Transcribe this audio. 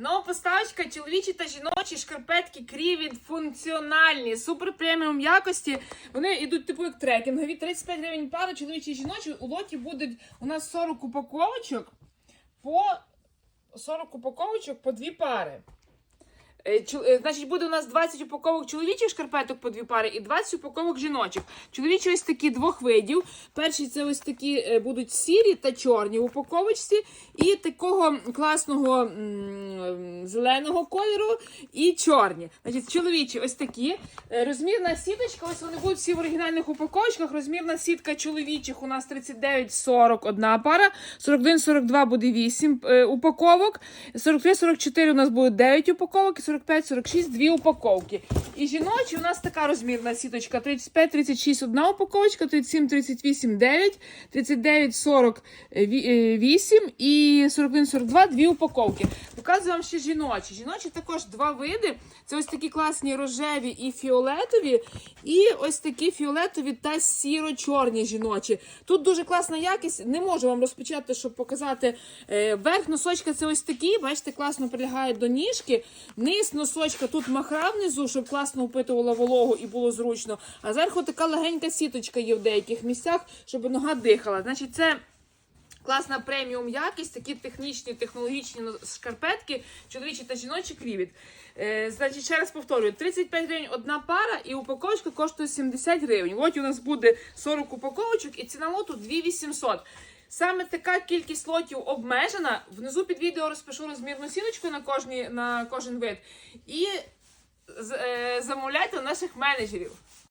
Нова поставочка чоловічі та жіночі шкарпетки Крівід функціональні, супер преміум якості. Вони йдуть типу як трекінгові. 35 гривень пара, чоловічі і жіночі. У лоті будуть у нас 40 упаковочок по 40 упаковочок по дві пари. Е, е, Значить, буде у нас 20 упаковок чоловічих шкарпеток по дві пари і 20 упаковок жіночих. Чоловічі ось такі двох видів. Перші це ось такі е, будуть сірі та чорні в упаковочці, і такого класного м, зеленого кольору і чорні. Значить, чоловічі ось такі. Розмірна сіточка, ось вони будуть всі в оригінальних упаковочках. Розмірна сітка чоловічих у нас 39-40 одна пара, 41-42 буде 8 е, упаковок, 43-44 у нас буде 9 упаковок, і 45-46 дві упаковки. І жіночі у нас така розмірна сіточка: 35-36 одна упаковочка, 37-38 9, 39-40 8 і 41-42 дві упаковки. Показую вам ще жіночі. Жіночі також два види. Це ось такі класні рожеві і фіолетові, і ось такі фіолетові та сіро-чорні жіночі. Тут дуже класна якість. Не можу вам розпочати, щоб показати. Е, Верх носочка це ось такий, бачите, класно прилягає до ніжки. Низ носочка тут махра внизу, щоб класно впитувала вологу і було зручно. А зверху така легенька сіточка є в деяких місцях, щоб нога дихала. Значить, це. Класна преміум якість, такі технічні, технологічні шкарпетки, чоловічі та жіночі крівіт. Е, значить, ще раз повторюю: 35 гривень одна пара, і упаковочка коштує 70 гривень. От у нас буде 40 упаковочок, і ціна лоту 2800. Саме така кількість лотів обмежена. Внизу під відео розпишу розмірну сіточку на, кожні, на кожен вид. І е, замовляйте наших менеджерів.